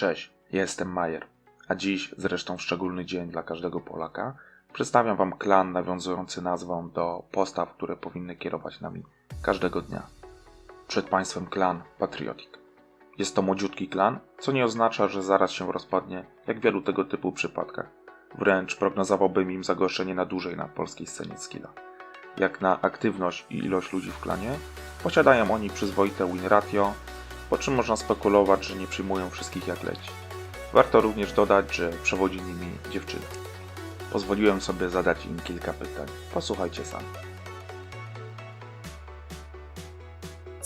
Cześć, jestem Majer, a dziś, zresztą szczególny dzień dla każdego Polaka, przedstawiam Wam klan nawiązujący nazwą do postaw, które powinny kierować nami każdego dnia. Przed Państwem klan Patriotic. Jest to młodziutki klan, co nie oznacza, że zaraz się rozpadnie, jak w wielu tego typu przypadkach. Wręcz prognozowałbym im zagorszenie na dłużej na polskiej scenie skilla. Jak na aktywność i ilość ludzi w klanie, posiadają oni przyzwoite win ratio, po czym można spekulować, że nie przyjmują wszystkich jak leci. Warto również dodać, że przewodzi nimi dziewczyna. Pozwoliłem sobie zadać im kilka pytań. Posłuchajcie sami.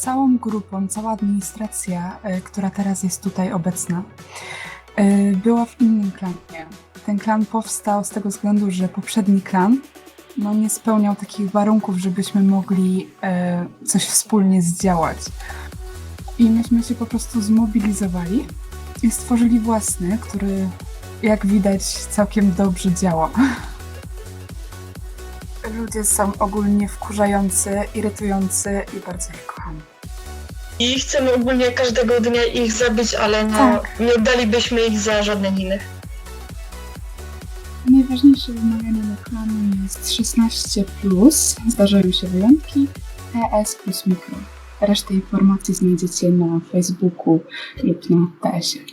całą grupą, cała administracja, y, która teraz jest tutaj obecna, y, była w innym klanie. Ten klan powstał z tego względu, że poprzedni klan no, nie spełniał takich warunków, żebyśmy mogli y, coś wspólnie zdziałać. I myśmy się po prostu zmobilizowali i stworzyli własny, który jak widać całkiem dobrze działa. Ludzie są ogólnie wkurzający, irytujący i bardzo ich kocham. I chcemy ogólnie każdego dnia ich zabić, ale no, Tak. nie oddalibyśmy ich za żadnych innych. Najważniejsze wymaganie dla klanu jest 16, zdarzają się wyjątki, ES plus mikro. Resztę informacji znajdziecie na Facebooku lub na TS-ie.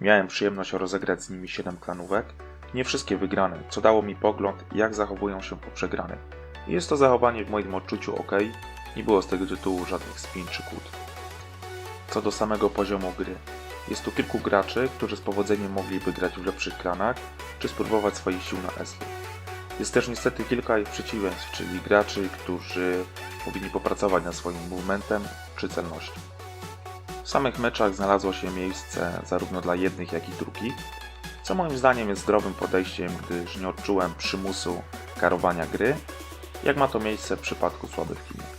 Miałem przyjemność rozegrać z nimi 7 klanówek, nie wszystkie wygrane, co dało mi pogląd, jak zachowują się po przegranych. Jest to zachowanie w moim odczuciu ok, nie było z tego tytułu żadnych spin czy kłód. Co do samego poziomu gry, jest tu kilku graczy, którzy z powodzeniem mogliby grać w lepszych klanach, czy spróbować swoich sił na Eslu. Jest też niestety kilka ich przeciwieństw, czyli graczy, którzy powinni popracować nad swoim movementem czy celnością. W samych meczach znalazło się miejsce zarówno dla jednych, jak i drugich, co moim zdaniem jest zdrowym podejściem, gdyż nie odczułem przymusu karowania gry, jak ma to miejsce w przypadku słabych teamów.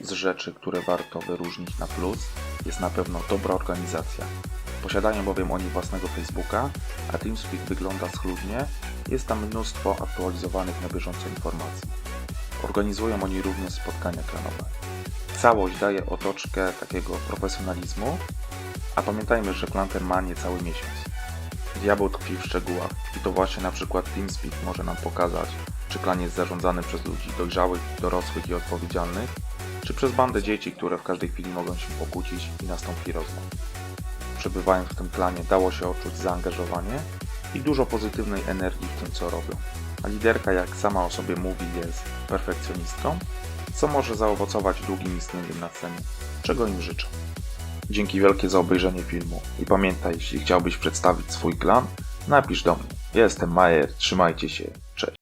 Z rzeczy, które warto wyróżnić na plus, jest na pewno dobra organizacja. Posiadają bowiem oni własnego Facebooka, a TeamSpeak wygląda schludnie, jest tam mnóstwo aktualizowanych na bieżąco informacji. Organizują oni również spotkania klanowe. Całość daje otoczkę takiego profesjonalizmu, a pamiętajmy, że klan ten ma niecały miesiąc. Diabeł tkwi w szczegółach i to właśnie na przykład TeamSpeak może nam pokazać, czy klan jest zarządzany przez ludzi dojrzałych, dorosłych i odpowiedzialnych, czy przez bandę dzieci, które w każdej chwili mogą się pokłócić i nastąpi rozłam. Przebywając w tym klanie dało się odczuć zaangażowanie i dużo pozytywnej energii w tym co robią. A liderka, jak sama o sobie mówi, jest perfekcjonistką, co może zaowocować długim istnieniem na scenie, czego im życzę. Dzięki wielkie za obejrzenie filmu i pamiętaj, jeśli chciałbyś przedstawić swój klan, napisz do mnie. Jestem Majer, trzymajcie się, cześć.